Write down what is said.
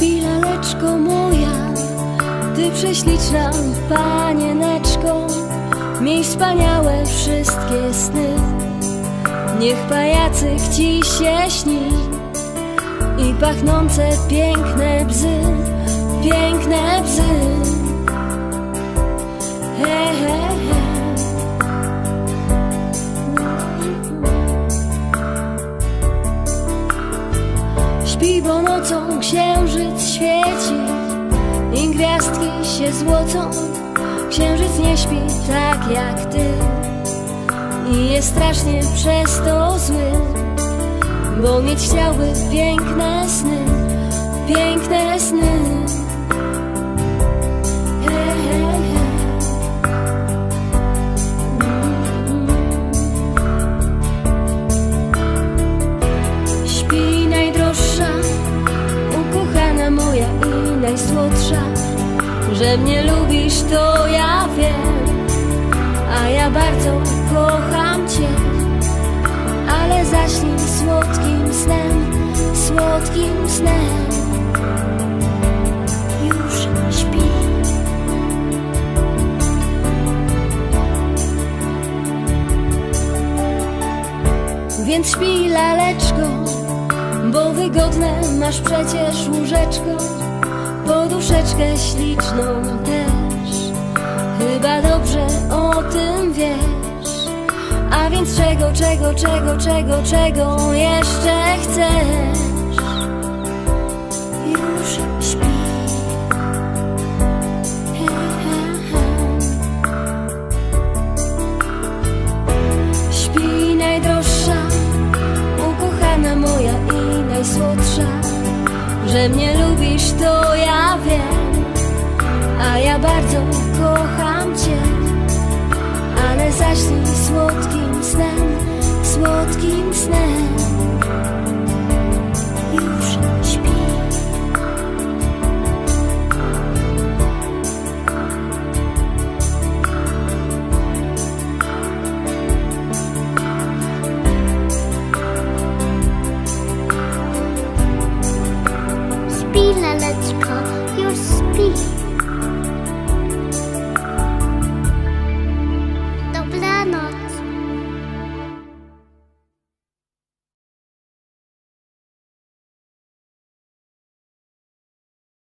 laleczko moja, ty prześliczna panieneczko, miej wspaniałe wszystkie sny. Niech pajacyk ci się śni i pachnące piękne bzy, piękne bzy. Śpi, bo nocą księżyc świeci i gwiazdki się złocą. Księżyc nie śpi tak jak ty i jest strasznie przez to zły, bo mieć chciałby piękne sny, piękne sny. Najsłodsza Że mnie lubisz to ja wiem. A ja bardzo kocham Cię Ale zaśnij słodkim snem, słodkim snem. Już śpi. Więc śpi laleczko, bo wygodne masz przecież łóżeczko, poduszeczkę śliczną też. Chyba dobrze o tym wiesz. A więc czego, czego, czego, czego, czego jeszcze chcesz? Już śpi. Śpi najdroższa, ukochana moja i najsłodsza, że mnie lubisz, to ja wiem, a ja bardzo kocham Cię, ale zaśnij słodkim snem, słodkim snem. Śpi, laleczko, już śpi.